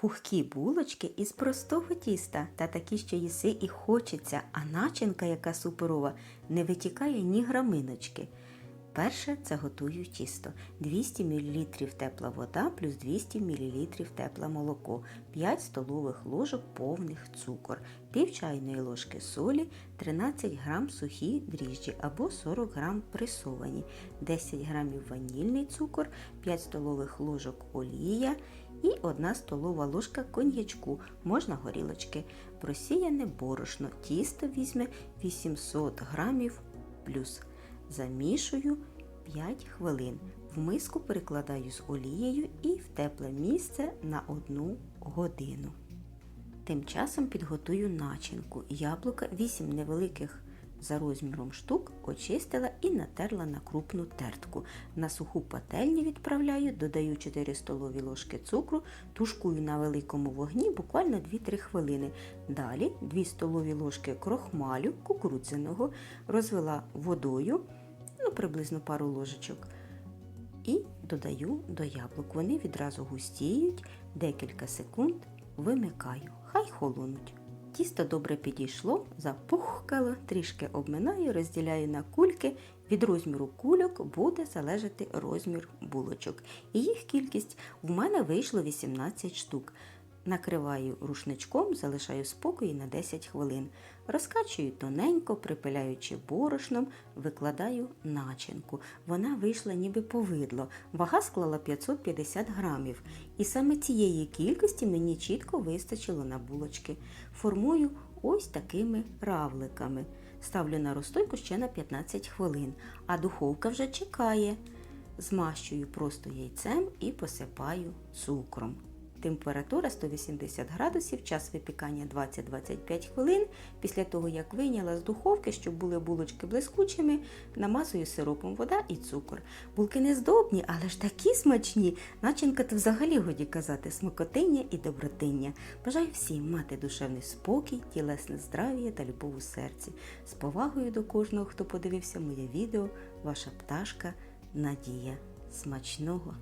Пухкі булочки із простого тіста та такі, що їси і хочеться, а начинка, яка суперова, не витікає ні граминочки. Перше це готую тісто. 200 мл тепла вода плюс 200 мл тепле молоко, 5 столових ложок повних цукор, пів чайної ложки солі, 13 г сухі дріжджі або 40 г пресовані, 10 г ванільний цукор, 5 столових ложок олія і 1 столова ложка коньячку, можна горілочки. Просіяне борошно. Тісто візьме 800 г плюс. Замішую 5 хвилин. В миску перекладаю з олією і в тепле місце на 1 годину. Тим часом підготую начинку. Яблука 8 невеликих за розміром штук очистила і натерла на крупну тертку. На суху пательню відправляю, додаю 4 столові ложки цукру, тушкую на великому вогні буквально 2-3 хвилини. Далі 2 столові ложки крохмалю кукурудзяного розвела водою, ну приблизно пару ложечок. І додаю до яблук. Вони відразу густіють, декілька секунд вимикаю. Хай холонуть. Тісто добре підійшло, запухкало, трішки обминаю, розділяю на кульки. Від розміру кульок буде залежати розмір булочок. І їх кількість в мене вийшло 18 штук. Накриваю рушничком, залишаю спокій на 10 хвилин. Розкачую тоненько, припиляючи борошном, викладаю начинку. Вона вийшла ніби повидло. Вага склала 550 грамів. І саме цієї кількості мені чітко вистачило на булочки. Формую ось такими равликами. Ставлю на розстойку ще на 15 хвилин, а духовка вже чекає. Змащую просто яйцем і посипаю цукром. Температура 180 градусів, час випікання 20-25 хвилин. Після того, як вийняла з духовки, щоб були булочки блискучими, намазую сиропом вода і цукор. Булки не здобні, але ж такі смачні. Начинка то взагалі годі казати смакотиння і добротиння. Бажаю всім мати душевний спокій, тілесне здрав'я та любов у серці. З повагою до кожного, хто подивився моє відео, ваша пташка Надія. Смачного!